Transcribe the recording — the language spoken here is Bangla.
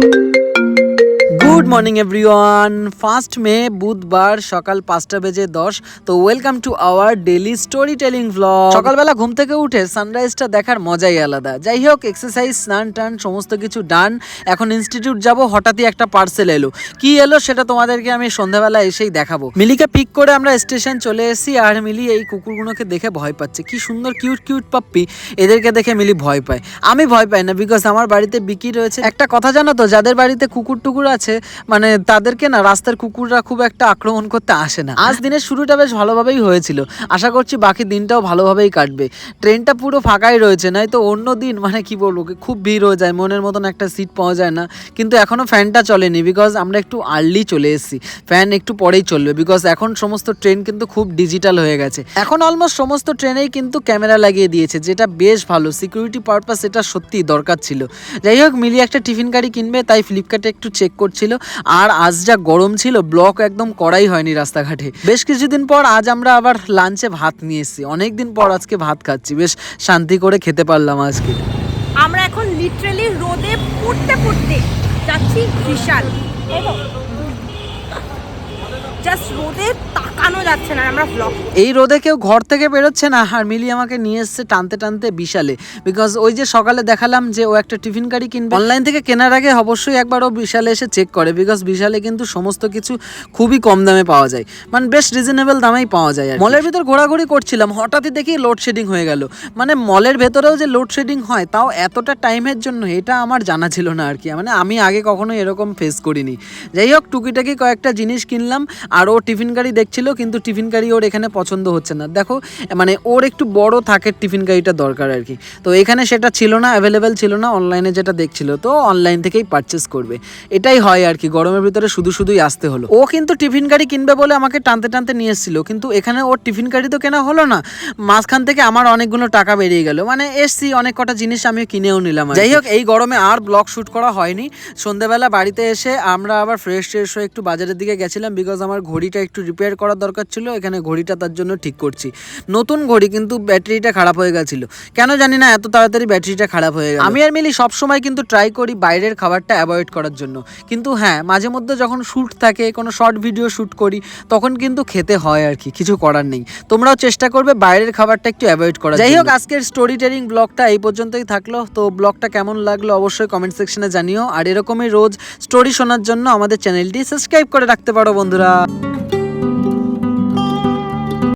thank you good morning everyone first May বুধবার, সকাল পাঁচটা বেজে দশ। তো welcome to our daily story telling vlog সকালবেলা ঘুম থেকে উঠে সানরাইজটা দেখার মজাই আলাদা। যাই হোক এক্সারসাইজ স্নান টান, সমস্ত কিছু ডান এখন ইনস্টিটিউট যাব, হঠাৎই একটা পার্সেল এলো। কি এলো সেটা তোমাদেরকে আমি সন্ধ্যাবেলা এসেই দেখাবো। মিলিকে পিক করে আমরা স্টেশন চলে এসেছি আর মিলি এই কুকুরগুলোকে দেখে ভয় পাচ্ছে। কি সুন্দর কিউট কিউট পাপ্পি এদেরকে দেখে মিলি ভয় পায়। আমি ভয় পাই না বিকজ আমার বাড়িতে বিকি রয়েছে। একটা কথা জানো তো, যাদের বাড়িতে কুকুর টুকুর আছে মানে তাদেরকে না রাস্তার কুকুররা খুব একটা আক্রমণ করতে আসে না। আজ দিনের শুরুটা বেশ ভালোভাবেই হয়েছিল। আশা করছি বাকি দিনটাও ভালোভাবেই কাটবে। ট্রেনটা পুরো ফাঁকাই রয়েছে নয় তো অন্য দিন মানে কি বলব, খুব ভিড় হয়ে যায়, মনের মতন একটা সিট পাওয়া যায় না। কিন্তু এখনও ফ্যানটা চলেনি বিকজ আমরা একটু আর্লি চলে এসেছি। ফ্যান একটু পরেই চলবে বিকজ এখন সমস্ত ট্রেন কিন্তু খুব ডিজিটাল হয়ে গেছে। এখন অলমোস্ট সমস্ত ট্রেনেই কিন্তু ক্যামেরা লাগিয়ে দিয়েছে, যেটা বেশ ভালো। সিকিউরিটি পারপাস এটা সত্যিই দরকার ছিল। যাই হোক মিলিয়ে একটা টিফিন গাড়ি কিনবে, তাই ফ্লিপকার্টে একটু চেক করছিল। আর আজ যা গরম ছিল ব্লক একদম করাই হয়নি রাস্তাঘাটে। বেশ কিছুদিন পর আজ আমরা আবার লাঞ্চে ভাত নিয়ে এসেছি। অনেকদিন পর আজকে ভাত খাচ্ছি। বেশ শান্তি করে খেতে পারলাম আজকে। আমরা এখন লিটারালি রোদে পড়তে পড়তে যাচ্ছি বিশাল। জাস্ট রোদে তাকানো না, আমরা ব্লগ এই রোদে কেউ ঘর থেকে বেরোচ্ছে না, আর মিলি আমাকে নিয়ে এসছে টানতে টানতে বিশালে। বিকজ ওই যে সকালে দেখালাম যে ও একটা টিফিন গাড়ি কিনবে। অনলাইন থেকে কেনার আগে অবশ্যই একবার ও বিশালে এসে চেক করে বিকজ বিশালে কিন্তু সমস্ত কিছু খুবই কম দামে পাওয়া যায়। মানে বেশ রিজনেবল দামেই পাওয়া যায় আর মলের ভিতর ঘোরাঘুরি করছিলাম, হঠাৎই দেখি লোডশেডিং হয়ে গেল। মানে মলের ভেতরেও যে লোডশেডিং হয়, তাও এতটা টাইমের জন্য এটা আমার জানা ছিল না আর কি। মানে আমি আগে কখনো এরকম ফেস করিনি। যাই হোক, টুকিটাকি কয়েকটা জিনিস কিনলাম, আর ও টিফিন গাড়ি দেখছিল, কিন্তু টিফিন গাড়ি ওর এখানে পছন্দ হচ্ছে না। দেখো মানে ওর একটু বড় থাকে টিফিন গাড়িটা দরকার আর কি। তো এখানে সেটা ছিল না অ্যাভেলেবেল ছিল না অনলাইনে যেটা দেখছিল, তো অনলাইন থেকেই পারচেস করবে। এটাই হয় আর কি, গরমের ভিতরে শুধু শুধুই আসতে হলো। ও কিন্তু টিফিন গাড়ি কিনবে বলে আমাকে টানতে টানতে নিয়ে এসেছিল, কিন্তু এখানে ওর টিফিন গাড়ি তো কেনা হলো না। মাঝখান থেকে আমার অনেকগুলো টাকা বেরিয়ে গেল। মানে এসছি, অনেক কটা জিনিস আমি কিনেও নিলাম যাই হোক, এই গরমে আর ব্লগ শ্যুট করা হয়নি। সন্ধ্যেবেলা বাড়িতে এসে আমরা আবার ফ্রেশ ট্রেশ হয়ে একটু বাজারের দিকে গেছিলাম বিকজ আমার ঘড়িটা একটু রিপেয়ার করার দরকার ছিল এখানে ঘড়িটা তার জন্য ঠিক করছি। নতুন ঘড়ি কিন্তু ব্যাটারিটা খারাপ হয়ে গেছিল। কেন জানি না এত তাড়াতাড়ি ব্যাটারিটা খারাপ হয়ে গেল। আমি আর মিলি সবসময় কিন্তু ট্রাই করি বাইরের খাবারটা অ্যাভয়েড করার জন্য। কিন্তু হ্যাঁ মাঝে মধ্যে যখন শ্যুট থাকে কোনো শর্ট ভিডিও শ্যুট করি তখন কিন্তু খেতে হয় আর কি কিছু করার নেই। তোমরাও চেষ্টা করবে বাইরের খাবারটা একটু অ্যাভয়েড করা যাই হোক আজকের স্টোরি টেলিং ব্লগটা এই পর্যন্তই থাকল। তো ব্লগটা কেমন লাগল অবশ্যই কমেন্ট সেকশনে জানিও। আর এরকমই রোজ স্টোরি শোনার জন্য আমাদের চ্যানেলটি সাবস্ক্রাইব করে রাখতে পারো বন্ধুরা।